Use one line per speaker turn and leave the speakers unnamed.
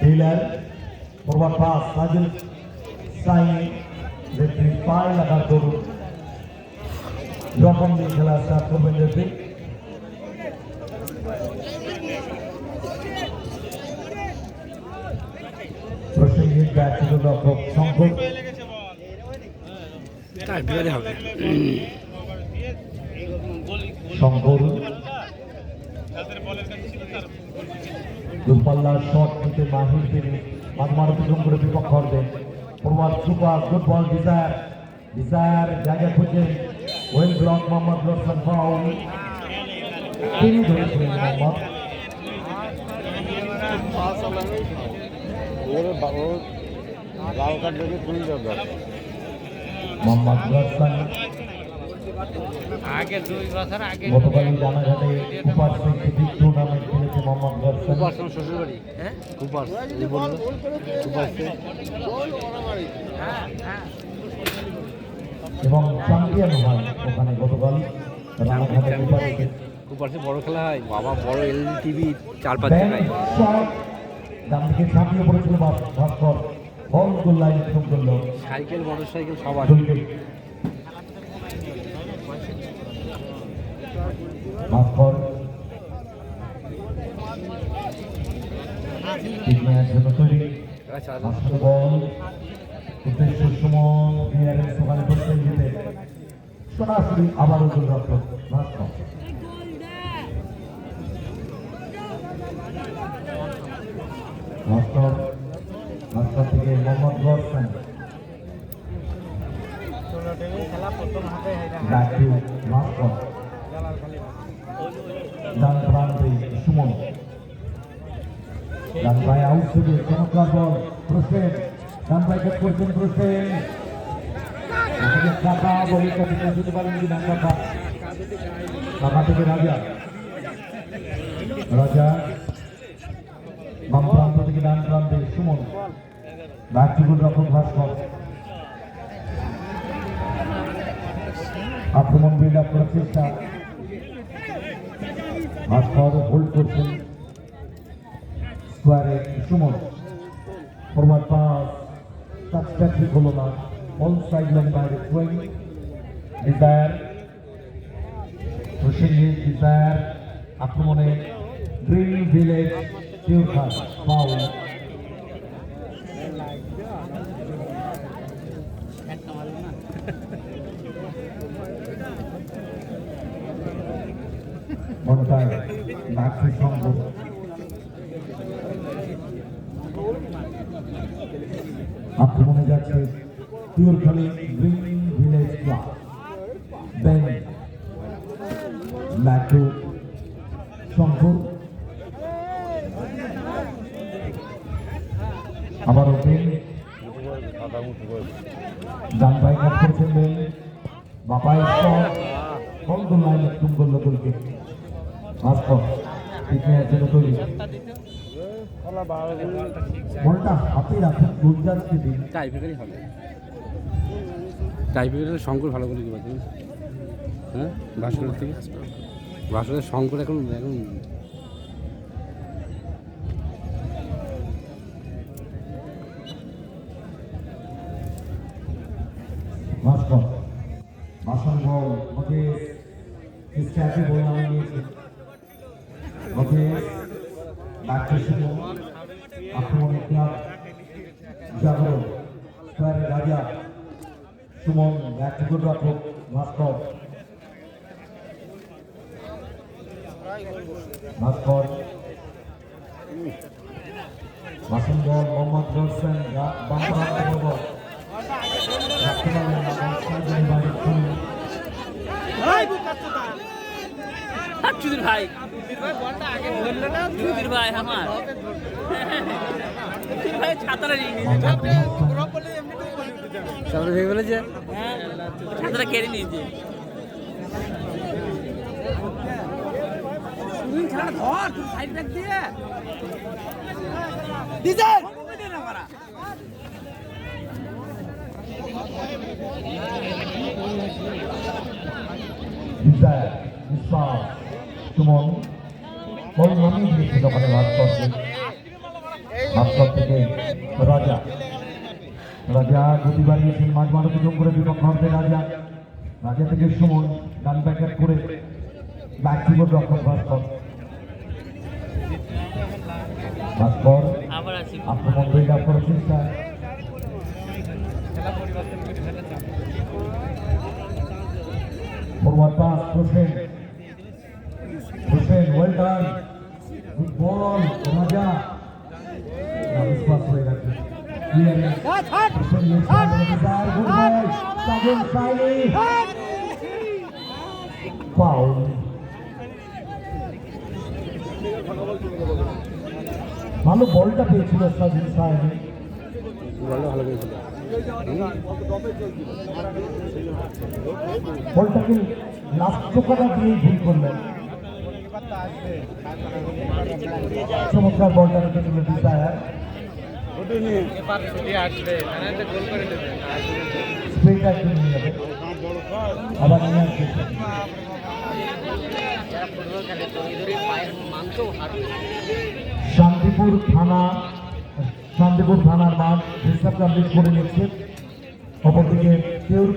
Hilaire forward pass Sajil সাইন referee পায়ে লাগার দরুন রকম দিয়ে খেলা স্টার্ট করবেন রেফারি প্রসেনজিৎ ব্যাটসম্যান রক্ষক শঙ্কর শঙ্কর দূরপাল্লার শট নিতে মাহির তিনি মাঝমার অতিক্রম করে বিপক্ষ হবেন forward super good ball Desire Desire জায়গা খুঁজে well block Mohammad Roshan foul. তিনি ধরেছিলেন মোহাম্মদ। মোহাম্মদ রোশন
আগে দুই বছর আগে
গতকালই জানাঘাটে সুপার সেন্সিটিভ টুর্নামেন্ট খেলেছে মোহাম্মদ রোশন
কুপার শ্বশুর বাড়ি হ্যাঁ?
কুপার এই বলল কুপার
এবং চ্যাম্পিয়ন হয় ওখানে গতকাল রানাঘাটে
কুপার বড় খেলা হয় বাবা বড় এল টিভি চার পাঁচ জায়গায়।
ডান দিকে ঝাঁপিয়ে পড়েছিল ভাস্কর। বল গোল লাইন করল
সাইকেল মোটর সাইকেল সব আছে
বল। উদ্দেশ্য সুমন ক্লিয়ারেন্স ওখানে করতে যেতে। সরাসরি গোল রক্ষক ভাস্কর। ভাস্কর ভাস্কর থেকে মোহাম্মদ ডান প্রান্তে সুমন চমৎকার বল প্রসেন। ডান পায়ে কাট করছেন প্রসেন। এখানে কাকা বলের কাছে পৌঁছতে পারেন কিনা কাকা কাকা থেকে রাজা। রাজা বাম প্রান্ত থেকে ডান প্রান্তে সুমন। ব্যাক টু গোল রক্ষক ভাস্কর। আক্রমণ বিল্ড আপ করার চেষ্টা। ভাস্কর হোল্ড করছেন। স্কোয়ারে সুমন। ফরওয়ার্ড পাস ঠিক হলো না। অল সাইড লাইন বাইরে থ্রোয়িং ডিজায়ার প্রসেনজিৎ ডিজায়ার আক্রমণে গ্রিন ভিলেজ পিউরখান ফাউল ঘন্টায় নাগরিক সংঘ আক্রমণে যাচ্ছে পিওরখালী গ্রিন ভিলেজ ক্লাব। ব্যাংক ম্যাটু শঙ্কর।
মুখ করে
ডান পায়ে কাজ করছেন বেন। বাপায় শট লাইন তৈরি বলটা হাতে রাখেন গুলজারকে দিন।
টাইপেকারই হবে। টাইপেকারের শঙ্কর ভালো করে দিবা তুমি হ্যাঁ? ভাস্করের থেকে? ভাস্করের শঙ্কর এখন এখন
ভাস্কর ভাষণ বল ওকে স্ট্যাচু বল নামে নিয়েছে ওকে ডাক্তার শুভ আক্রমণ ক্লাব জাগরণ স্কোয়ারে রাজা সুমন ব্যক্তিগত রক্ষক ভাস্কর ভাস্কর বল মোহাম্মদ
চুদির ভাই ভাই আমার
তারপরে ভেবে বলেছে
ছাতাটা কেড়ে নিয়েছে। ধর সাইড ব্যাক দিয়ে। ডিজাইন
দিয়েছিল ওখানে ভাস্করকে ভাস্কর থেকে রাজা। রাজা গতি বাড়িয়েছেন মাঝ মাঠ থেকে করে বিপক্ষ অর্থে রাজা। রাজা থেকে সুমন ডান ব্যাকআপ করে ব্যাক কিবোর্ড রক্ষক ভাস্কর ভাস্কর আক্রমণ বিল্ড আপ করার চেষ্টা। Forward pass Hossain Hossain well done good ball Raja Biswas হয়ে গেছে clearance Hossain Hossain desire good ball Sajan Saini foul ভালো বলটা পেয়েছিল সাজিন সাহেব
বলটা ভালো করেছিল
বলটাকে লাস্ট চোখাটা দিয়ে ভুল করলেন? চমৎকার বলটা রেখেছিল ডিজায়ার আবার শান্তিপুর থানা শান্তিপুর থানার মাঠ হিসাব করে নিচ্ছে। অপরদিকে কেউর